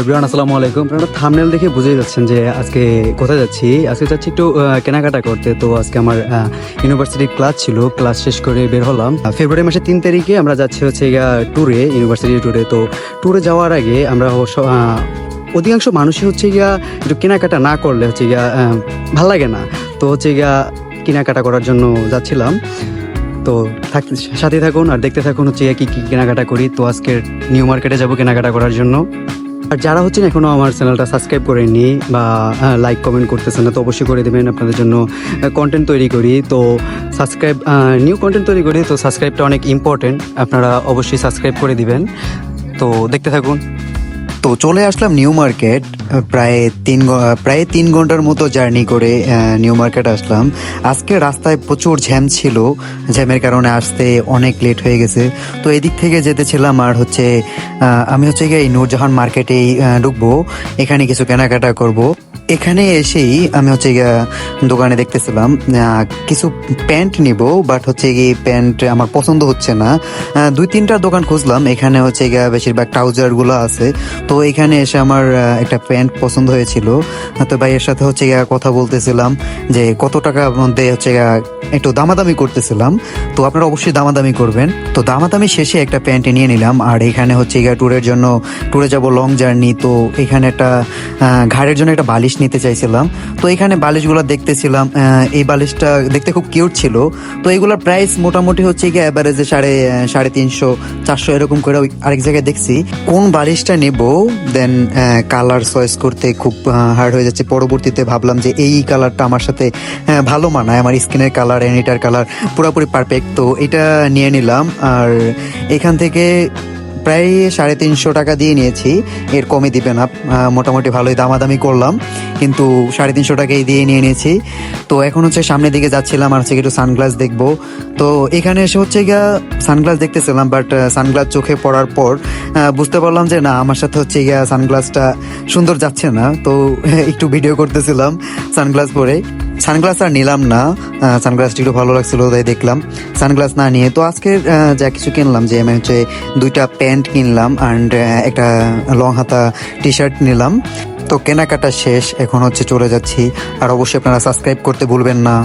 Everyone আসসালামু আলাইকুম আপনারা থামনেল দেখে বুঝে যাচ্ছেন যে আজকে কোথায় যাচ্ছি। আজকে যাচ্ছি একটু কেনাকাটা করতে। তো আজকে আমার ইউনিভার্সিটির ক্লাস ছিল। ক্লাস শেষ করে বের হলাম। ফেব্রুয়ারি মাসের তিন তারিখে আমরা যাচ্ছি হচ্ছে ট্যুরে ইউনিভার্সিটি ট্যুরে তো ট্যুরে যাওয়ার আগে আমরা অধিকাংশ মানুষই হচ্ছে গিয়া একটু কেনাকাটা না করলে হচ্ছে গিয়া ভালো লাগে না। তো হচ্ছে গিয়া কেনাকাটা করার জন্য যাচ্ছিলাম। তো থাক, সাথে থাকুন আর দেখতে থাকুন হচ্ছে কি কি কেনাকাটা করি। তো আজকের নিউ মার্কেটে যাব কেনাকাটা করার জন্য। আর যারা হচ্ছেন এখনও আমার চ্যানেলটা সাবস্ক্রাইব করেননি বা লাইক কমেন্ট করতেছেন না, তো অবশ্যই করে দেবেন। আপনাদের জন্য কন্টেন্ট তৈরি করি। তো সাবস্ক্রাইব নিউ কন্টেন্ট তৈরি করি। তো সাবস্ক্রাইবটা অনেক ইম্পর্টেন্ট আপনারা অবশ্যই সাবস্ক্রাইব করে দিবেন। তো দেখতে থাকুন। তো চলে আসলাম নিউ মার্কেট প্রায় তিন প্রায় তিন ঘণ্টার মতো জার্নি করে নিউ মার্কেট আসলাম। আজকে রাস্তায় প্রচুর ঝ্যাম ছিল ঝ্যামের কারণে আসতে অনেক লেট হয়ে গেছে। তো এদিক থেকে যেতেছিলাম আর হচ্ছে আমি হচ্ছে গিয়ে নূরজাহান মার্কেটেই ঢুকবো। এখানে কিছু কেনাকাটা করব। এখানে এসেই আমি হচ্ছে দোকানে দেখতেছিলাম কিছু প্যান্ট নিব বাট হচ্ছে গিয়ে প্যান্ট আমার পছন্দ হচ্ছে না। দুই তিনটা দোকান খুঁজলাম, এখানে হচ্ছে গিয়া বেশিরভাগ ট্রাউজারগুলো আছে। তো এখানে এসে আমার একটা প্যান্ট পছন্দ হয়েছিল। তো ভাইয়ের সাথে হচ্ছে গিয়া কথা বলতেছিলাম যে কত টাকার মধ্যে হচ্ছে একটু দামাদামি করতেছিলাম। তো আপনারা অবশ্যই দামাদামি করবেন। তো দামাদামি শেষে একটা প্যান্ট নিয়ে নিলাম, আর এখানে হচ্ছে গিয়া ট্যুরের জন্য ট্যুরে যাব লং জার্নি তো এখানে একটা ঘাড়ের জন্য একটা বালিশ নিতে চাইছিলাম। তো এখানে বালিশগুলো দেখতেছিলাম এই বালিশটা দেখতে খুব কিউট ছিল। তো এগুলোর প্রাইস মোটামুটি হচ্ছে গিয়ে অ্যাভারেজে সাড়ে সাড়ে তিনশো, চারশো এরকম করে আরেক জায়গায় দেখছি। কোন বালিশটা নেব? দেন কালার চয়েস করতে খুব হার্ড হয়ে যাচ্ছে। পরবর্তীতে ভাবলাম যে এই কালারটা আমার সাথে ভালো মানায়। আমার স্কিনের কালার এনিটার কালার পুরোপুরি পারফেক্ট তো এটা নিয়ে নিলাম। আর এখান থেকে প্রায় সাড়ে তিনশো টাকা দিয়ে নিয়েছি। এর কমে দিবে না। মোটামুটি ভালোই দামাদামি করলাম। কিন্তু সাড়ে তিনশো টাকাই দিয়ে নিয়ে নিয়েছি। তো এখন হচ্ছে সামনের দিকে যাচ্ছিলাম আর হচ্ছে একটু সানগ্লাস দেখব। তো এখানে এসে হচ্ছে গিয়া সানগ্লাস দেখতেছিলাম, বাট সানগ্লাস চোখে পড়ার পর বুঝতে পারলাম যে না, আমার সাথে হচ্ছে গিয়া সানগ্লাসটা সুন্দর যাচ্ছে না। তো একটু ভিডিও করতেছিলাম সানগ্লাস পরে। সানগ্লাস আর নিলাম না। সানগ্লাসটি একটু ভালো লাগছিল, তাই দেখলাম। সানগ্লাস না নিয়ে, তো আজকে যা কিছু কিনলাম, যে আমি হচ্ছে দুইটা প্যান্ট কিনলাম অ্যান্ড একটা লং হাতা টি শার্ট নিলাম। তো কেনাকাটা শেষ, এখন হচ্ছে চলে যাচ্ছি। আর অবশ্যই আপনারা সাবস্ক্রাইব করতে ভুলবেন না।